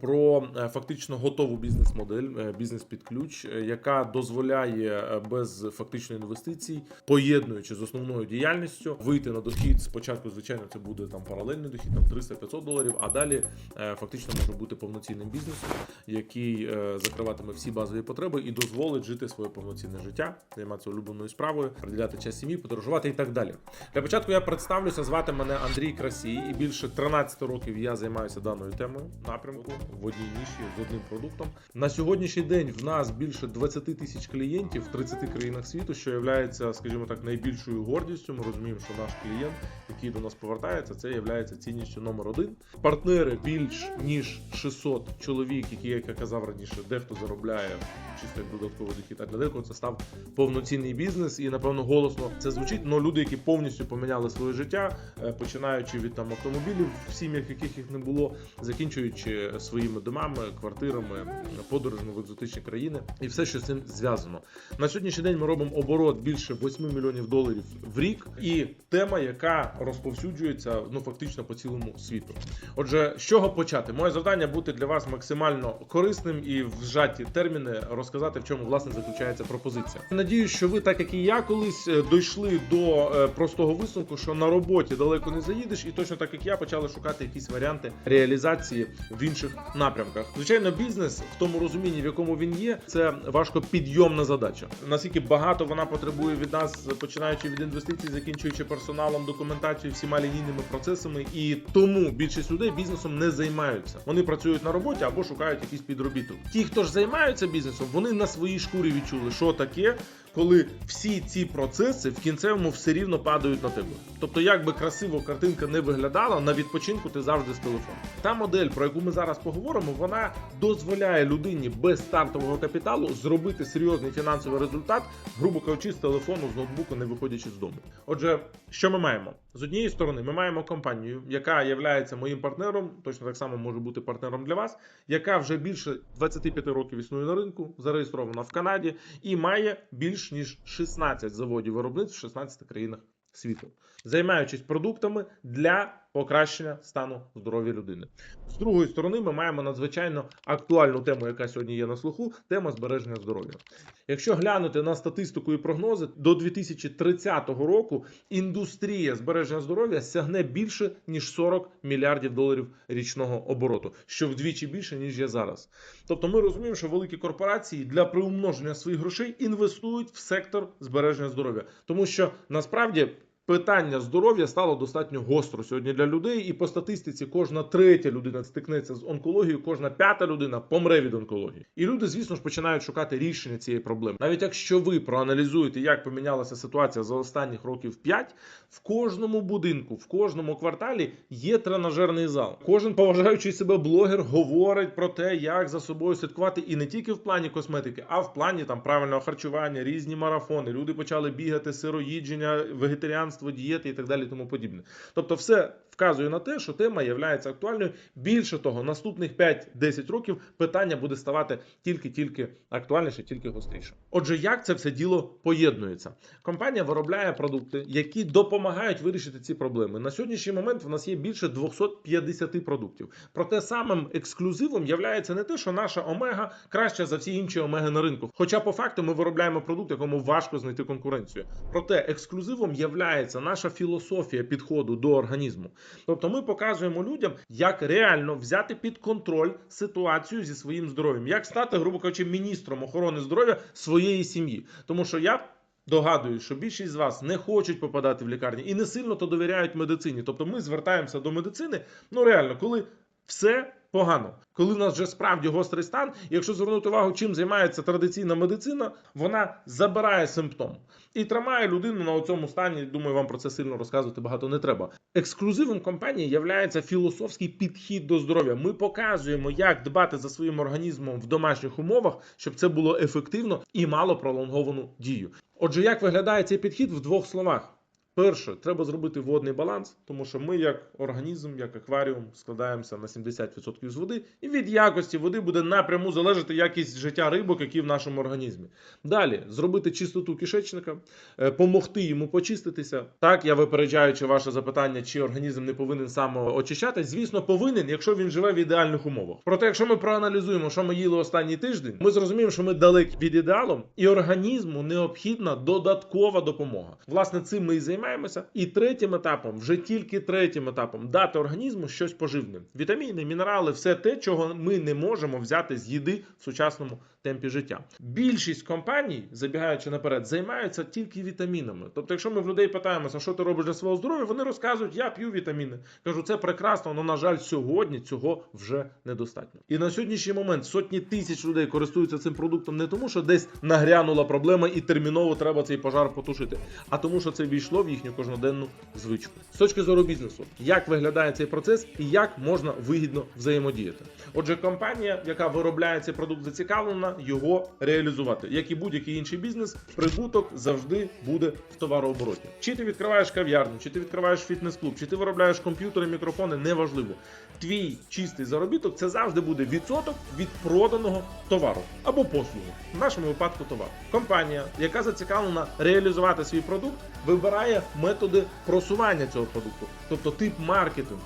про е, фактично готову бізнес-модель, е, бізнес під ключ, е, яка дозволяє без фактичної інвестицій, поєднуючи з основною діяльністю, вийти на дохід. Спочатку, звичайно, це буде там паралельний дохід, там 300-500 доларів. А далі фактично може бути повноцінним бізнесом, який закриватиме всі базові потреби і дозволить жити своє повноцінне життя, займатися улюбленою справою, приділяти час сім'ї, подорожувати і так далі. Для початку я представлюся. Звати мене Андрій Красій, і більше 13 років я займаюся даною темою напрямку в одній ніші з одним продуктом. На сьогоднішній день в нас більше 20 тисяч клієнтів в 30 країнах світу, що є, скажімо так, найбільшою гордістю. Ми розуміємо, що наш клієнт, який до нас повертається, це є цінністю номер один. Партнери більш ніж 600 чоловік, які, як я казав раніше, дехто заробляє чисто як додатковий дохід, а для декого це став повноцінний бізнес. І напевно голосно це звучить. але люди, які повністю поміняли своє життя, е, починаючи від там автомобілів, в сім'ях, яких їх не було, закінчуючи своїми домами, квартирами, подорожами в екзотичні країни, і все, що з цим зв'язано. На сьогоднішній день ми робимо оборот більше 8 мільйонів доларів в рік, і тема, яка розповсюджується ну фактично по цілому світу. Отже, з чого почати? Моє завдання бути для вас максимально корисним і в зжаті терміни розказати, в чому власне заключається пропозиція. Надіюсь, що ви, так як і я колись, е, дійшли до е, простого висновку, що на роботі далеко не заїдеш, і точно так як я почали шукати якісь варіанти реалізації в інших напрямках. Звичайно, бізнес в тому розумінні, в якому він є, це важко підйомна задача. Наскільки багато вона потребує від нас, починаючи від інвестицій, закінчуючи персоналом, документацією, всіма лінійними процесами, і тому більшість людей бізнесом не займаються. Вони працюють на роботі або шукають якийсь підробіток. Ті, хто ж займаються бізнесом, вони на своїй шкурі відчули, що таке. Коли всі ці процеси в кінцевому все рівно падають на тебе. Тобто, як би красиво картинка не виглядала, на відпочинку ти завжди з телефоном. Та модель, про яку ми зараз поговоримо, вона дозволяє людині без стартового капіталу зробити серйозний фінансовий результат, грубо кажучи, з телефону, з ноутбуку, не виходячи з дому. Отже, що ми маємо? З однієї сторони, ми маємо компанію, яка є моїм партнером, точно так само може бути партнером для вас, яка вже більше 25 років існує на ринку, зареєстрована в Канаді і має більш ніж 16 заводів виробництв в 16 країнах світу, займаючись продуктами для покращення стану здоров'я людини. З другої сторони, ми маємо надзвичайно актуальну тему, яка сьогодні є на слуху: тема збереження здоров'я. Якщо глянути на статистику і прогнози, до 2030 року індустрія збереження здоров'я сягне більше ніж 40 мільярдів доларів річного обороту, що вдвічі більше ніж є зараз. Тобто, ми розуміємо, що великі корпорації для приумноження своїх грошей інвестують в сектор збереження здоров'я, тому що насправді. Питання здоров'я стало достатньо гостро сьогодні для людей, і по статистиці кожна третя людина стикнеться з онкологією, кожна п'ята людина помре від онкології. І люди, звісно ж, починають шукати рішення цієї проблеми. Навіть якщо ви проаналізуєте, як помінялася ситуація за останніх років 5, в кожному будинку, в кожному кварталі є тренажерний зал. Кожен поважаючий себе блогер говорить про те, як за собою слідкувати, і не тільки в плані косметики, а в плані там правильного харчування, різні марафони. Люди почали бігати сироїдження, вегетаріанство дієти і так далі, тому подібне. Тобто, все вказує на те, що тема є актуальною. Більше того, наступних 5-10 років питання буде ставати тільки-тільки актуальніше, тільки гостріше. Отже, як це все діло поєднується? Компанія виробляє продукти, які допомагають вирішити ці проблеми. На сьогоднішній момент в нас є більше 250 продуктів. Проте самим ексклюзивом є не те, що наша омега краща за всі інші омеги на ринку. Хоча по факту ми виробляємо продукт, якому важко знайти конкуренцію. Проте ексклюзивом є наша філософія підходу до організму. Тобто, ми показуємо людям, як реально взяти під контроль ситуацію зі своїм здоров'ям, як стати, грубо кажучи, міністром охорони здоров'я своєї сім'ї, тому що я. Догадую, що більшість з вас не хочуть попадати в лікарні і не сильно то довіряють медицині. Тобто ми звертаємося до медицини. Ну реально, коли все погано. Коли в нас вже справді гострий стан, якщо звернути увагу, чим займається традиційна медицина, вона забирає симптом і тримає людину на цьому стані. Думаю, вам про це сильно розказувати багато не треба. Ексклюзивом компанії є філософський підхід до здоров'я. Ми показуємо, як дбати за своїм організмом в домашніх умовах, щоб це було ефективно і мало пролонговану дію. Отже, як виглядає цей підхід в двох словах? Перше, треба зробити водний баланс, тому що ми, як організм, як акваріум, складаємося на 70% з води, і від якості води буде напряму залежати якість життя рибок, які в нашому організмі. Далі зробити чистоту кишечника, е, помогти йому почиститися. Так, я випереджаючи ваше запитання, чи організм не повинен самоочищатись, звісно, повинен, якщо він живе в ідеальних умовах. Проте, якщо ми проаналізуємо, що ми їли останній тиждень, ми зрозуміємо, що ми далекі від ідеалу, і організму необхідна додаткова допомога. Власне, цим ми і займаємося. І третім етапом, вже тільки третім етапом, дати організму щось поживне: вітаміни, мінерали, все те, чого ми не можемо взяти з їди в сучасному темпі життя. Більшість компаній, забігаючи наперед, займаються тільки вітамінами. Тобто, якщо ми в людей питаємося, що ти робиш для свого здоров'я, вони розказують, я п'ю вітаміни. Кажу, це прекрасно, але на жаль, сьогодні цього вже недостатньо. І на сьогоднішній момент сотні тисяч людей користуються цим продуктом не тому, що десь нагрянула проблема і терміново треба цей пожар потушити, а тому, що це війшло в їхню кожноденну звичку. З точки зору бізнесу, як виглядає цей процес і як можна вигідно взаємодіяти. Отже, компанія, яка виробляє цей продукт, зацікавлена його реалізувати. Як і будь-який інший бізнес, прибуток завжди буде в товарообороті. Чи ти відкриваєш кав'ярню, чи ти відкриваєш фітнес-клуб, чи ти виробляєш комп'ютери, мікрофони, неважливо. Твій чистий заробіток це завжди буде відсоток від проданого товару або послуги. В нашому випадку товар. Компанія, яка зацікавлена реалізувати свій продукт, вибирає методи просування цього продукту, тобто тип маркетингу.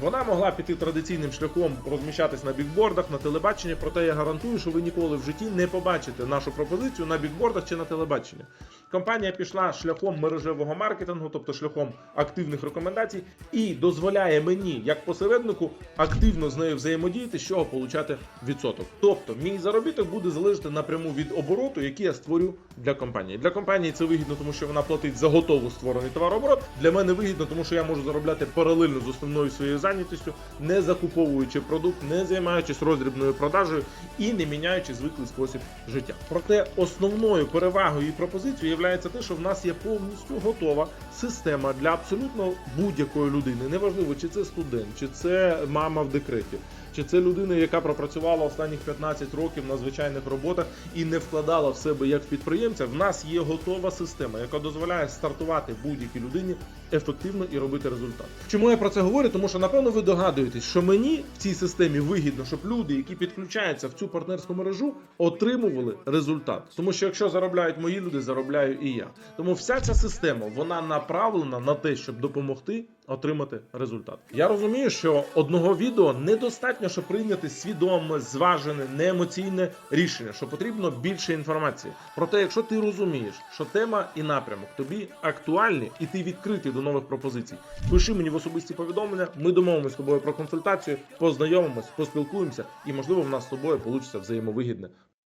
Вона могла піти традиційним шляхом розміщатись на бікбордах, на телебаченні, проте я гарантую, що ви ніколи в житті не побачите нашу пропозицію на бікбордах чи на телебаченні. Компанія пішла шляхом мережевого маркетингу, тобто шляхом активних рекомендацій, і дозволяє мені, як посереднику, активно з нею взаємодіяти, з чого получати відсоток. Тобто, мій заробіток буде залежати напряму від обороту, який я створю для компанії. Для компанії це вигідно, тому що вона платить за готово створений товарооборот. Для мене вигідно, тому що я можу заробляти паралельно з основною своєю зайнятістю, не закуповуючи продукт, не займаючись роздрібною продажею і не міняючи звиклий спосіб життя. Проте основною перевагою і пропозицією є те, що в нас є повністю готова система для абсолютно будь-якої людини. Неважливо, чи це студент, чи це мама в декреті. Чи це людина, яка пропрацювала останніх 15 років на звичайних роботах і не вкладала в себе як підприємця? В нас є готова система, яка дозволяє стартувати будь-якій людині ефективно і робити результат. Чому я про це говорю? Тому що напевно ви догадуєтесь, що мені в цій системі вигідно, щоб люди, які підключаються в цю партнерську мережу, отримували результат. Тому що якщо заробляють мої люди, заробляю і я. Тому вся ця система вона направлена на те, щоб допомогти отримати результат. Я розумію, що одного відео недостатньо, щоб прийняти свідоме, зважене, неемоційне рішення, що потрібно більше інформації. Проте, якщо ти розумієш, що тема і напрямок тобі актуальні, і ти відкритий до нових пропозицій, пиши мені в особисті повідомлення. Ми домовимося з тобою про консультацію, познайомимось, поспілкуємося, і можливо в нас з тобою вийде взаємовигідне